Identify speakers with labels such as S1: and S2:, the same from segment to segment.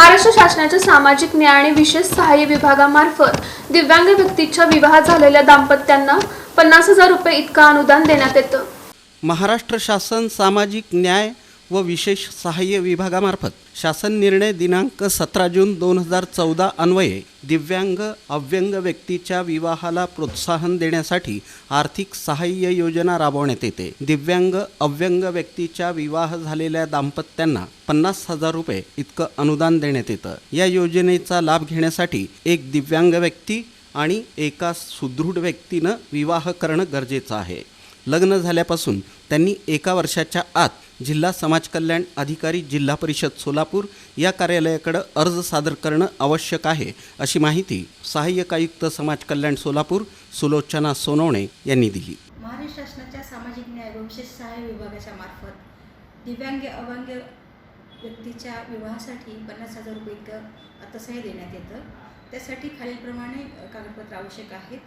S1: महाराष्ट्र शासनाच्या सामाजिक न्याय आणि विशेष सहाय्य विभागामार्फत दिव्यांग व्यक्तीच्या विवाह झालेल्या दाम्पत्यांना पन्नास हजार रुपये इतकं अनुदान देण्यात येतं.
S2: महाराष्ट्र शासन सामाजिक न्याय व विशेष सहाय्य विभागामार्फत शासन निर्णय दिनांक सतरा जून दोन हजार चौदा अन्वये दिव्यांग अव्यंग व्यक्तीच्या विवाहाला प्रोत्साहन देण्यासाठी आर्थिक सहाय्य योजना राबवण्यात येते. दिव्यांग अव्यंग व्यक्तीच्या विवाह झालेल्या दाम्पत्यांना पन्नास हजार रुपये इतकं अनुदान देण्यात येतं. या योजनेचा लाभ घेण्यासाठी एक दिव्यांग व्यक्ती आणि एका सुदृढ व्यक्तीनं विवाह करणं गरजेचं आहे. लग्न झाल्यापासून त्यांनी एका वर्षाच्या आत जिल्हा समाज कल्याण अधिकारी जिल्हा परिषद सोलापूर या कार्यालयाकडं अर्ज सादर करणं आवश्यक आहे अशी माहिती सहाय्यक आयुक्त समाज कल्याण सोलापूर सुलोचना सोनवणे यांनी दिली.
S3: महाराष्ट्र शासनाच्या सामाजिक न्याय व विशेष सहाय्य विभागाच्या मार्फत दिव्यांग अवांग व्यक्तीच्या विवाहासाठी पन्नास हजार रुपये इतकं अर्थसहाय्य देण्यात येतं. त्यासाठी खालीलप्रमाणे कागदपत्र आवश्यक आहेत.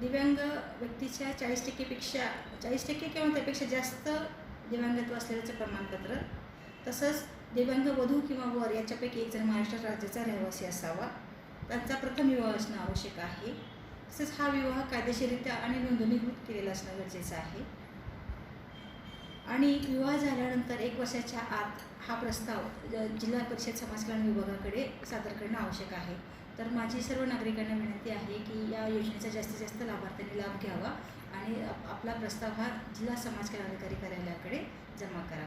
S3: दिव्यांग व्यक्तीच्या चाळीस टक्केपेक्षा चाळीस टक्के किंवा त्यापेक्षा जास्त दिव्यांगत्व असलेल्याचं प्रमाणपत्र तसंच दिव्यांग वधू किंवा वर याच्यापैकी एक जण महाराष्ट्र राज्याचा रहिवासी असावा त्यांचा प्रथम विवाह असणं आवश्यक आहे. तसेच हा विवाह कायदेशीररित्या आणि नोंदणीकृत केलेला असणं गरजेचं आहे. आणि विवाह झाल्यानंतर एक वर्षाच्या आत हा प्रस्ताव जिल्हा परिषद समाज कल्याण विभागाकडे सादर करणं आवश्यक आहे. तर माझी सर्व नागरिकांना विनंती आहे की या योजनेचा जास्तीत जास्त लाभार्थ्यांनी लाभ घ्यावा आणि आपला प्रस्ताव हा जिल्हा समाज कल्याण अधिकारी कार्यालयाकडे जमा करा